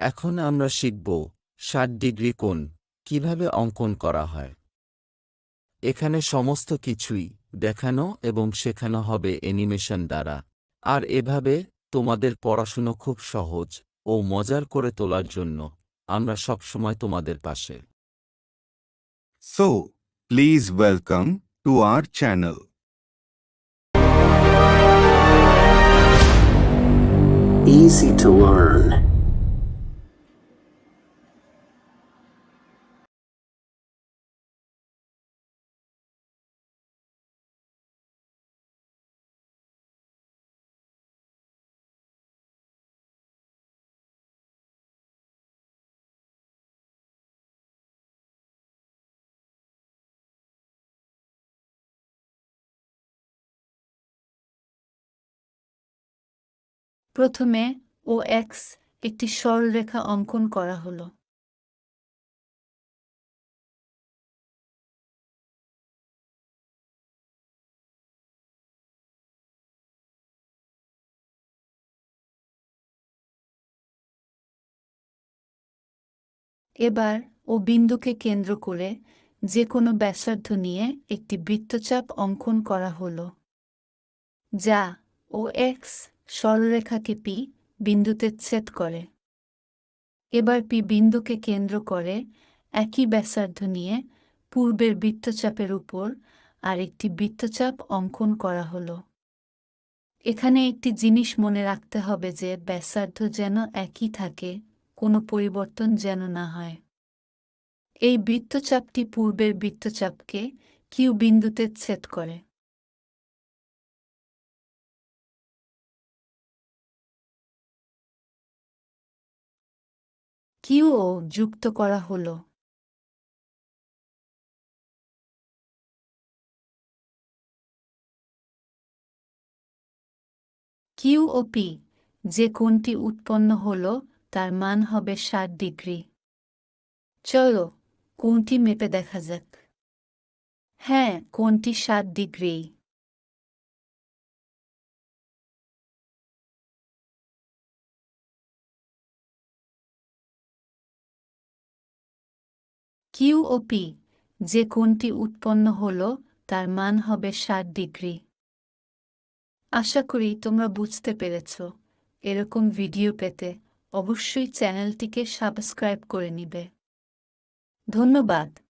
এখন আমরা শিখব ষাট ডিগ্রি কোণ কীভাবে অঙ্কন করা হয়। এখানে সমস্ত কিছুই দেখানো এবং শেখানো হবে অ্যানিমেশন দ্বারা। আর এভাবে তোমাদের পড়াশুনো খুব সহজ ও মজার করে তোলার জন্য আমরা সবসময় তোমাদের পাশে। So please welcome to our channel Easy to learn. প্রথমে ও এক্স একটি সরলরেখা অঙ্কন করা হলো। এবার ও বিন্দুকে কেন্দ্র করে যে কোনো ব্যাসার্ধ নিয়ে একটি বৃত্তচাপ অঙ্কন করা হলো, যা ও এক্স সরলরেখাকে পি বিন্দুতে ছেদ করে। এবার পি বিন্দুকে কেন্দ্র করে একই ব্যাসার্ধ নিয়ে পূর্বের বৃত্তচাপের উপর আর একটি বৃত্তচাপ অঙ্কন করা হলো। এখানে একটি জিনিস মনে রাখতে হবে যে ব্যাসার্ধ যেন একই থাকে, কোনো পরিবর্তন যেন না হয়। এই বৃত্তচাপটি পূর্বের বৃত্তচাপকে কিউ বিন্দুতে ছেদ করে। কিউও যুক্ত করা হলো। কিউ ও পি, যে কোণটি উৎপন্ন হলো, তার মান হবে ষাট ডিগ্রি। চলো, কোণটি মেপে দেখা যাক। হ্যাঁ কোণটি ষাট ডিগ্রি। কিউ ও পি যে কোনটি উৎপন্ন হল, তার মান হবে ষাট ডিগ্রি। আশা করি তোমরা বুঝতে পেরেছ। এরকম ভিডিও পেতে অবশ্যই চ্যানেলটিকে সাবস্ক্রাইব করে নিবে। ধন্যবাদ।